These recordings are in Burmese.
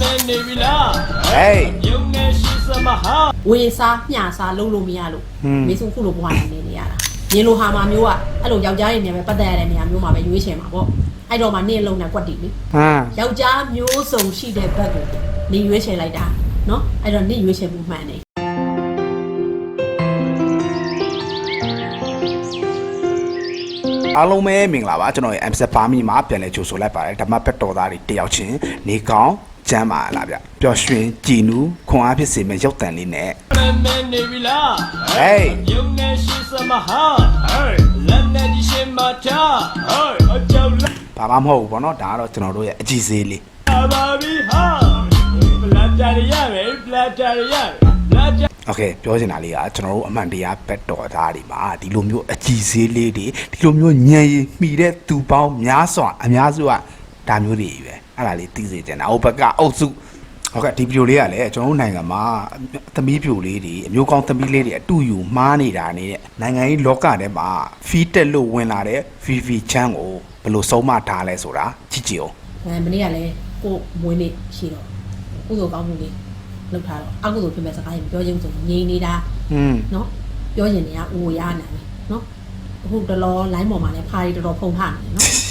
မဲနေပြီလားဟေးယုံနေရှိစမဟာဝေစားမျှစားလုံးလို့မရလို့ဟွန်းမေစုခုလိုဘဝနေနေနေရတာညီလိုဟာမှာမျိုးကအဲ့လိုယောက်ျားတွေနေပဲပတ်သက်ရတဲ့နေရာမျိုးမှာပဲရွေးချယ်မှာပေါ့အဲ့တော့မှနင့်လုံးနဲ့ကွက်တီလေဟမ်ယောက်ျားမျိုးစုံရှိတဲ့ဘက်ကိုနေရွေးချယ်လိုက်တာနော်အဲ့တော့နင့်ရွေးချယ်မှုမှန်တယ်အားလုံးပဲမင်္ဂလာပါကျွန်တော်ရဲ့ MZ ပါမီမှာပြန်လဲကြိုဆိုလိုက်ပါတယ်ဓမ္မဘက်တော်သားတွေတယောက်ချင်းနေကောင်း ကျမ်းပါလားဗျပျော်ရွှင်ကြည်နူးခွန်အားဖြစ်စေမယ့်ရုပ်တံလေးနဲ့ မဲမဲနေပြီလား ဟေး ယုံနေရှိစမဟာဟေးလက်နဲ့ဒီရှင်မတာဟေးအကြောက်လာ ဘာမှမဟုတ်ဘူးဗောနော်ဒါကတော့ကျွန်တော်တို့ရဲ့အကြည့်စေးလေး ပါပြီဟာပလတ်တာရရမယ်ပလတ်တာရရမယ်ပလတ်တာ โอเคပြောချင်တာလေးကကျွန်တော်တို့အမှန်တရားဘက်တော်သားတွေမှာဒီလိုမျိုးအကြည့်စေးလေးတွေဒီလိုမျိုးညံရည်မှီတဲ့သူပေါင်းများစွာအများစုကဒါမျိုးတွေကြီးပဲ အဲ့ဒါလေးသိစေချင်တာဟိုဘက်ကအုပ်စုဟုတ်ကဲ့ဒီဗီဒီယိုလေးကလည်းကျွန်တော်တို့နိုင်ငံမှာသမီးပြိုလေးတွေအမျိုးကောင်းသမီးလေးတွေအတူယူမှားနေတာနဲ့နိုင်ငံရေးလောကထဲမှာဖီးတက်လို့ဝင်လာတဲ့ VV ချမ်းကိုဘယ်လိုဆုံးမထားလဲဆိုတာကြည့်ကြည့်အောင်အဲမနေ့ကလည်းကို့မွေးနေ့ရှိတော့ကုသိုလ်ကောင်းမှုလေးလုပ်ထားတော့အကုသိုလ်ဖြစ်မဲ့စကားကြီးမပြောချင်းဆိုငြိမ်နေတာอืมနော်ပြောရင်တွေကအိုရနာတယ်နော်အခုတလော line ပေါ်မှာလည်းဖာရီတော်တော်ဖုံထားနေတယ်နော်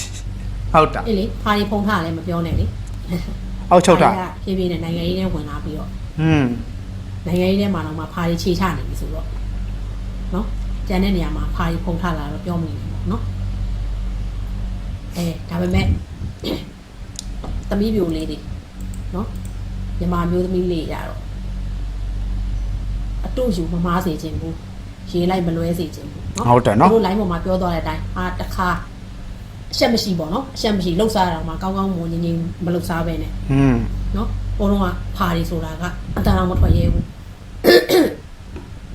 ဟုတ်တာအေးလေဖာရီဖုံထားလည်းမပြောနဲ့လေအောက်ချုပ်တာဖာရီကဖြည်းဖြည်းနဲ့နိုင်ငံရေးထဲဝင်လာပြီးတော့อืมနိုင်ငံရေးထဲမှာတော့မှဖာရီခြေချနေပြီဆိုတော့နော်ကျန်တဲ့နေရာမှာဖာရီဖုံထားလာတော့ပြောမနေဘူးပေါ့နော်အဲဒါပေမဲ့သမီးပြိုလေးတွေနော်ညီမမျိုးသမီးလေးရတော့အတူယူမမားစေခြင်းဘူးရေးလိုက်မလွဲစေခြင်းဘူးနော်ဟုတ်တယ်နော်သူတို့ line ပေါ်မှာပြောသွားတဲ့အတိုင်းအာတခါအ ရှက်မရှိပေါ့နော်အရှက်မရှိလှုပ်ရှားတာမှကောင်းကောင်းမွန်ငင်းငင်းမလှုပ်ရှားပဲနဲ့ อืม နော်ဘုံတော့ကဖာရီဆိုတာကအတန်အောင်မထွက်ရဲဘူး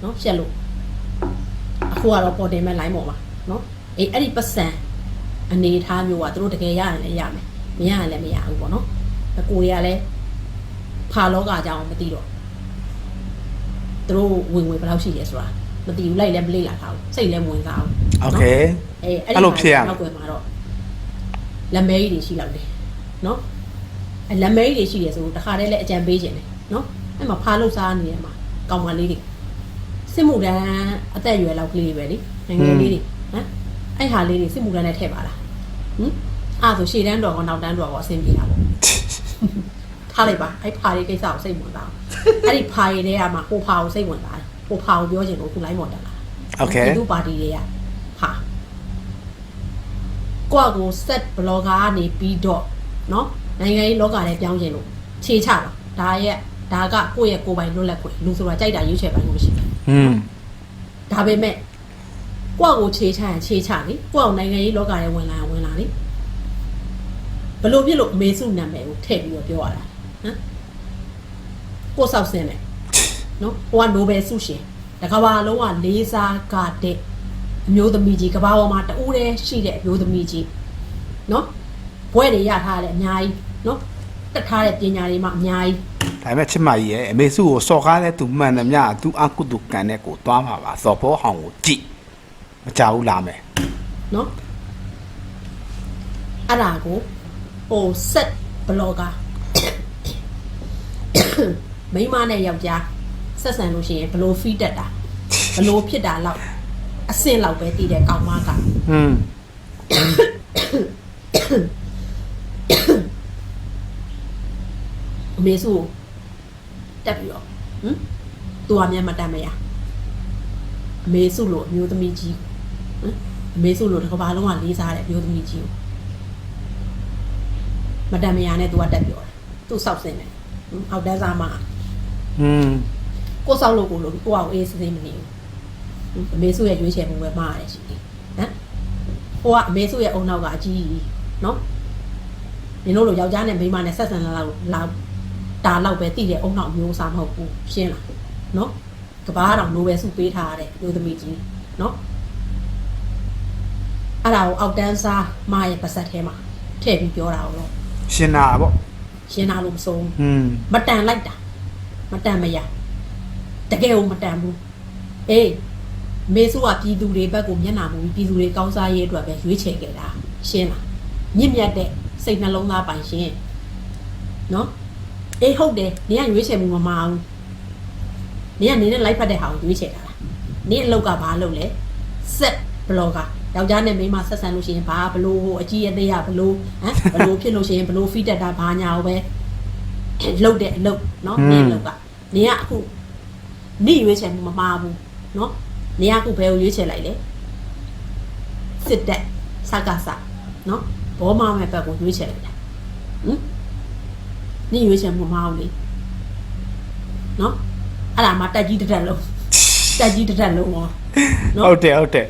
နော်ရှက်လို့အခုကတော့ပေါ်တင်မဲ့ line ပေါ်မှာနော်အေးအဲ့ဒီပတ်စံအနေထားမျိုးကသူတို့တကယ်ရရင်လည်းရမယ်မရရင်လည်းမရဘူးပေါ့နော်အကိုတွေကလည်းဖာလောကအကြောင်းမသိတော့သူတို့ဝင်ဝင်ဘယ်လောက်ရှိရဲဆိုတာမသိဘူးလိုက်လည်းမလေ့လာထားဘူးစိတ်လည်းမဝင်စားဘူး โอเค အဲ အဲ့လိုဖြစ်ရမယ် နောက်ွယ်မှာတော့ လက်မဲကြီးတွေရှိလောက်တယ်နော်အဲလက်မဲကြီးတွေရှိတယ်ဆိုတော့တခါတည်းလည်းအကြံပေးခြင်းတယ်နော်အဲ့မှာဖားလို့စားနေရမှာကောင်မလေးတွေစစ်မှုတန်းအသက်အရွယ်လောက်ကလေးတွေပဲလေငယ်ငယ်လေးတွေဟမ်အဲ့ဟာလေးတွေစစ်မှုတန်းနဲ့ထည့်ပါလားဟမ်အဲ့ဒါဆိုရှေ့တန်းတော်ကောနောက်တန်းတော်ကောအဆင်ပြေတာပေါ့ထားလိုက်ပါအဲ့ဖားလေးကိစ္စကိုစိတ်ဝင်စားအောင်အဲ့ဒီဖားရည်တွေကမှဟိုဖားကိုစိတ်ဝင်စားတယ်ဟိုဖားကိုပြောချင်လို့ခုလိုက်မော်တက်လာ โอเค ပြည်သူပါတီတွေကဟာ ကိုယ့်အကို set blogger ကနေပြီးတော့เนาะနိုင်ငံရေးလောကထဲပြောင်းခြင်းလို့ခြေချတာဒါရဲ့ဒါကကိုယ့်ရဲ့ကိုယ်ပိုင်လွတ်လပ်ခွင့်လူဆိုတာကြိုက်တာရွေးချယ်ပိုင်လို့မရှိဘူး อืม ဒါပေမဲ့ကိုယ့်အကိုခြေချရင်ခြေချလေကိုယ့်အောင်နိုင်ငံရေးလောကထဲဝင်လာရင်ဝင်လာလေဘလို့ဖြစ်လို့အမေစုနာမည်ကိုထည့်ပြီးတော့ပြောရတာဟမ်ကိုယ်ဆောက်စင်းတယ် နော်ဟိုကနိုဘယ်ဆုရှင်တကဘာလုံးကလေးစားကတဲ့ အမျိုးသမီးကြီးကဘာပေါ်မှာတူးတည်းရှိတဲ့အမျိုးသမီးကြီးနော်ဘွဲတွေရထားတယ်အများကြီးနော်တက်ထားတဲ့ပညာတွေမှအများကြီးဒါပေမဲ့ချစ်မကြီးရဲ့အမေစုကိုစော်ကားတဲ့သူမှန်တယ်မြသူအကုတုကန်တဲ့ကိုသွားမှာပါစော်ဘောဟောင်းကိုကြည့်မကြောက်ဘူးလာမယ်နော်အဲ့ဒါကိုဟို set blogger မိန်းမနဲ့ယောက်ျားဆက်ဆံလို့ရှိရင်ဘလို့ feed တက်တာဘလို့ဖြစ်တာလောက် အဆင့်လောက်ပဲတည်တဲ့ကောင်မက อืม အမေစုကိုတက်ပြီးတော့ဟမ်သူကမြန်မတတ်မရအမေစုလို့အမျိုးသမီးကြီးဟမ်အမေစုလို့တစ်ကမ္ဘာလုံးကလေးစားတဲ့အမျိုးသမီးကြီးကိုမတတ်မရနဲ့သူကတက်ပြောတယ်သူစောက်စင်းတယ်ဟမ်အောက်တန်းစားမှာ อืม ကိုစောက်လို့ကိုလို့ကိုအောင်အေးစစင်းမနေဘူးဟမ် အမေစုရဲ့ရွေးချယ်မှုပဲမှားရတယ်ရှိတယ်ဟမ်ဟိုကအမေစုရဲ့အုံနောက်ကအကြီးကြီးနော်နင်တို့လိုယောက်ျားနဲ့မိန်းမနဲ့ဆက်ဆံလာလောက်လာဒါလောက်ပဲတည်တဲ့အုံနောက်မျိုးစားမဟုတ်ဘူးရှင်းလားနော်ကဘာတော့နိုဘယ်ဆုပေးထားရတဲ့မျိုးသမီးကြီးနော်အဲ့ဒါကိုအောက်တန်းစားမရဲ့ပါဆက်ထဲမှာထည့်ပြီးပြောတာတော့ရှင်နာပေါ့ရှင်းတာလို့မဆုံးอืมမတန်လိုက်တာမတန်မရတကယ်ကိုမတန်ဘူးအေး မေစုကပြည်သူတွေဘက်ကိုမျက်နှာမူပြီးပြည်သူတွေကောင်းစားရေးအတွက်ပဲရွေးချယ်ခဲ့တာရှင်းလားမြင့်မြတ်တဲ့စိတ်နှလုံးသားပိုင်ရှင်နော်အေးဟုတ်တယ်နင်ကရွေးချယ်မှုမမအောင်နင်ကနင်းနဲ့လိုက်ဖက်တဲ့ဟာကိုရွေးချယ်တာလားနင်အလောက်ကဘာလုပ်လဲဆက်ဘလော့ကာယောက်ျားနဲ့မိန်းမဆက်ဆံလို့ရှိရင်ဘာဘလို့ဟိုအကြီးအသေးရဘလို့ဟမ်ဘလို့ဖြစ်လို့ရှိရင်ဘလို့ဖီးတက်တာဘာညာကိုပဲလှုပ်တဲ့အလုပ်နော်နင်အလောက်ကနင်ကအခုနေရွေးချယ်မှုမမှားဘူးနော်နင် ကအခုဘယ်ကိုရွေးချယ်လိုက်လဲစစ်တက်စကားစနော်ဘောမမဲ့ဘက်ကိုရွေးချယ်လိုက်တာဟမ်နင်ရွေးချယ်မှုမမှားဘူးလေနော်အဲ့ဒါမှတက်ကြီးတစ်တက်လုံးတက်ကြီးတစ်တက်လုံးဟောနော်ဟုတ်တယ်ဟုတ်တယ်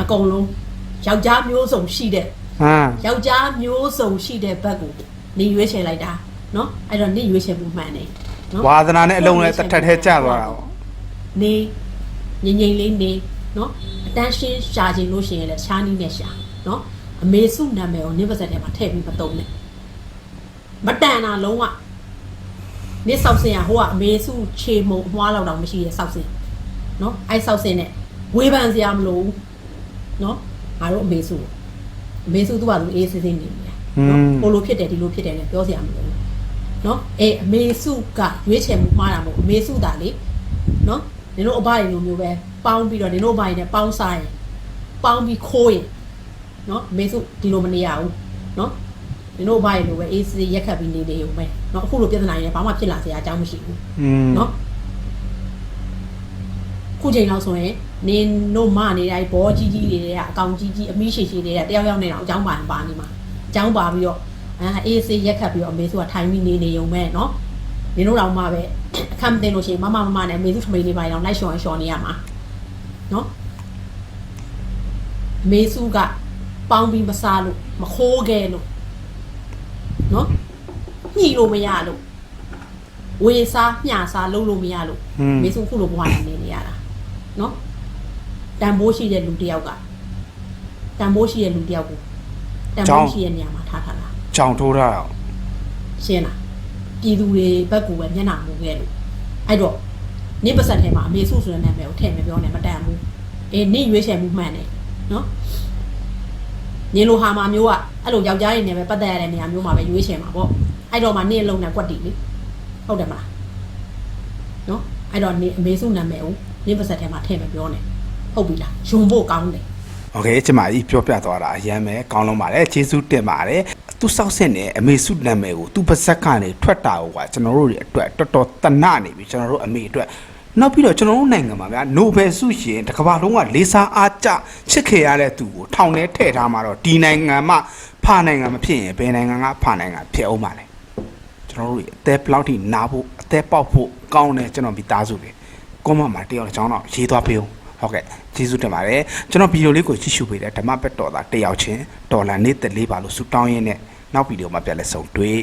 အကုန်လုံးယောက်ျားမျိုးစုံရှိတဲ့ဟမ်ယောက်ျားမျိုးစုံရှိတဲ့ဘက်ကိုနေရွေးချယ်လိုက်တာနော်အဲ့တော့နေရွေးချယ်မှုမှန်တယ်နော်ဝါသနာနဲ့အလုံးနဲ့တစ်ထက်ထဲကျသွားတာပေါ့နေ ငိမ့်ငိမ့်လေးနေနော်အတန်းရှင်းရှာခြင်းလို့ရှိရင်လည်းရှားနီးနဲ့ရှာနော်အမေစုနာမည်ကိုနင်းပါစက်ထဲမှာထည့်ပြီးမသုံးနဲ့မတန်တာလုံးဝနစ်ဆောက်စင်ရဟိုကအမေစုခြေမုံအမွားလောက်တော့မရှိရဲ့ဆောက်စင်နော်အဲ့ဆောက်စင်နဲ့ဝေးပန်စရာမလိုဘူးနော်ငါတို့အမေစုကိုအမေစုသူ့ဘာသူအေးစစ်စစ်နေနေတာနော်ဟိုလိုဖြစ်တယ်ဒီလိုဖြစ်တယ်လည်းပြောစရာမလိုဘူးနော်အေးအမေစုကရွေးချယ်မှုမှားတာမဟုတ်ဘူးအမေစုတာလေနော် နင်တို့အဘတွေလိုမျိုးပဲပေါင်းပြီးတော့နင်တို့အဘတွေနဲ့ပေါင်းစားရင်ပေါင်းပြီးခိုးရင်နော်အမေစုဒီလိုမနေရဘူးနော်နင်တို့အဘတွေလိုပဲအေးစစ်စစ်ရက်ခတ်ပြီးနေနေရုံပဲနော်အခုလိုပြဿနာတွေလည်းဘာမှဖြစ်လာစရာအကြောင်းမရှိဘူးอืมနော်ခုချိန်လောက်ဆိုရင်နင်တို့မနေတိုင်းဘောကြီးကြီးတွေတဲ့အကောင်ကြီးကြီးအမီးရှိရှိတွေကတယောက်ယောက်နေတော့အကြောင်းပါရင်ပါနေမှာအကြောင်းပါပြီးတော့အာအေးစစ်ရက်ခတ်ပြီးတော့အမေစုကထိုင်ပြီးနေနေရုံပဲနော်နင်တို့တော့မှပဲ အခမ်းမတင်လို့ရှိရင်မမမမနဲ့အမေစုထမိန်လေးပါရင်တော့လိုက်ရှော်ရင်ရှော်နေရမှာနော်အမေစုကပေါင်းပြီးမစားလို့မခိုးခဲ့လို့နော်ညှိလို့မရလို့ဝေစားမျှစားလုံးလို့မရလို့อืมမေစုခုလိုဘဝနဲ့နေနေရတာနော်တန်ဖိုးရှိတဲ့လူတစ်ယောက်ကတန်ဖိုးရှိတဲ့လူတစ်ယောက်ကိုတန်ဖိုးရှိတဲ့နေရာမှာထားထားတာကြောင်ထိုးထားတာရှင်းလားပြည်သူတွေဘက်ကပဲမျက်နှာမူခဲ့လို့ အဲ့တော့နေပါစက်ထဲမှာအမေစုဆိုတဲ့နာမည်ကိုထည့်မပြောနဲ့မတန်ဘူးအေးနေရွေးချယ်မှုမှန်တယ်နော်နေလိုဟာမှာမျိုးကအဲ့လိုယောက်ျားတွေနဲ့ပဲပတ်သက်ရတဲ့နေရာမျိုးမှာပဲရွေးချယ်မှာပေါ့အဲ့တော့မှနေအလုံးနဲ့ကွက်တီလေဟုတ်တယ်မလား နော်အဲ့တော့နေအမေစုနာမည်ကိုနေပါစက်ထဲမှာထည့်မပြောနဲ့ဟုတ်ပြီလားယုံဖို့ကောင်းတယ် โอเคကျမကြီးပြောပြသွားတာအရမ်းပဲကောင်းလုံးပါတယ်ကျေးဇူးတင်ပါတယ် သူစောက်စစ်နေအမေစုနာမည်ကိုသူပါဇက်ကနေထွက်တာဟိုကကျွန်တော်တို့တွေအတွက်တော်တော်တနနေပြီကျွန်တော်တို့အမေအတွက်နောက်ပြီးတော့ကျွန်တော်တို့နိုင်ငံမှာဗျာနိုဘယ်ဆုရှင်တစ်ကမ္ဘာလုံးကလေးစားအားကျချစ်ခင်ရတဲ့သူကိုထောင်ထဲထည့်ထားမှာတော့ဒီနိုင်ငံမှာဖာနိုင်ငံမဖြစ်ရင်ဘယ်နိုင်ငံကဖာနိုင်ငံဖြစ်အောင်ပါလဲကျွန်တော်တို့ရဲ့အသက်ဘယ်လောက်ထိနာဖို့အသက်ပေါက်ဖို့ကောင်းတယ်ကျွန်တော်မိသားစုတွေကွန်မန့်မှာတယောက်တစ်ချောင်းတော့ရေးသွားပေးအောင် ဟုတ်ကဲ့ကျေးဇူးတင်ပါတယ်ကျွန်တော်ဗီဒီယိုလေးကိုကြည့်ရှုပေးတဲ့ဓမ္မဘက်တော်သားတယောက်ချင်းဒေါ်လာနေသက်လေးပါလို့ဆုတောင်းရင်းနဲ့နောက်ဗီဒီယိုမှာပြန်လဲဆုံတွေ့